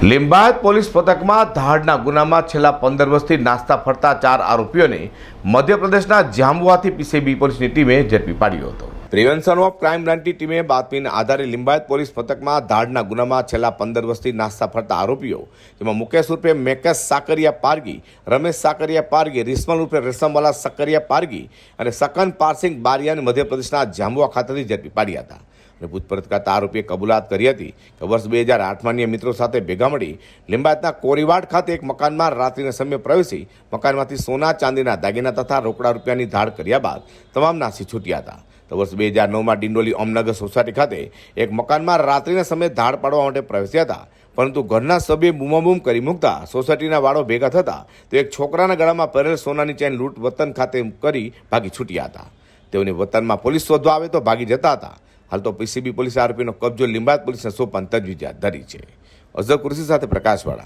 Limbayat police પથકમાં ધાડના ગુનામાં છેલ્લા પંદર વર્ષથી નાસ્તા ફરતા ચાર આરોપીઓને મધ્યપ્રદેશના જાંબુઆથી પીસીબી પોલીસની ટીમે ઝડપી પાડ્યો હતો. પ્રિવેન્શન ઓફ ક્રાઇમ બ્રાન્ચની ટીમે બાતમીના આધારે લિંબાયત પોલીસ પથકમાં ધાડના ગુનામાં છેલ્લા પંદર વર્ષથી નાસ્તા ફરતા આરોપીઓ, જેમાં મુકેશ રૂપે મેકેશ સાકરિયા પારગી, રમેશ સાકરિયા પારગી, રિસ્મલ રૂપે રેશમવાલા સકરિયા પારગી અને સકન પારસિંગ બારિયાને મધ્યપ્રદેશના જાંબુઆ ખાતેથી ઝડપી પાડ્યા હતા. અને પૂછપરછ કરતા આરોપીએ કબૂલાત કરી હતી કે વર્ષ બે હજાર આઠમાં મિત્રો સાથે ભેગા મળી લિંબાયતના કોરીવાડ ખાતે એક મકાનમાં રાત્રિના સમયે પ્રવેશી મકાનમાંથી સોના, ચાંદીના દાગીના તથા રોકડા રૂપિયાની ધાડ કર્યા બાદ તમામ નાસી છૂટ્યા હતા. તો વર્ષ બે હજાર નવમાં ડિંડોલી ઓમનગર સોસાયટી ખાતે એક મકાનમાં રાત્રિના સમયે ધાડ પાડવા માટે પ્રવેશ્યા હતા. પરંતુ ઘરના સભ્યે બૂમાબૂમ કરી મૂકતા સોસાયટીના વાળો ભેગા થતા તો એક છોકરાના ગળામાં પહેરેલ સોનાની ચેન લૂંટ વતન ખાતે કરી ભાગી છૂટ્યા હતા. તેઓને વતનમાં પોલીસ શોધવા આવે તો ભાગી જતા હતા. હાલ તો પીસીબી પોલીસે આરોપીનો કબજો લિંબાયત પોલીસને સોંપવાની તજવીજ હાથ ધરી છે. અઝર કુરશી સાથે પ્રકાશવાળા.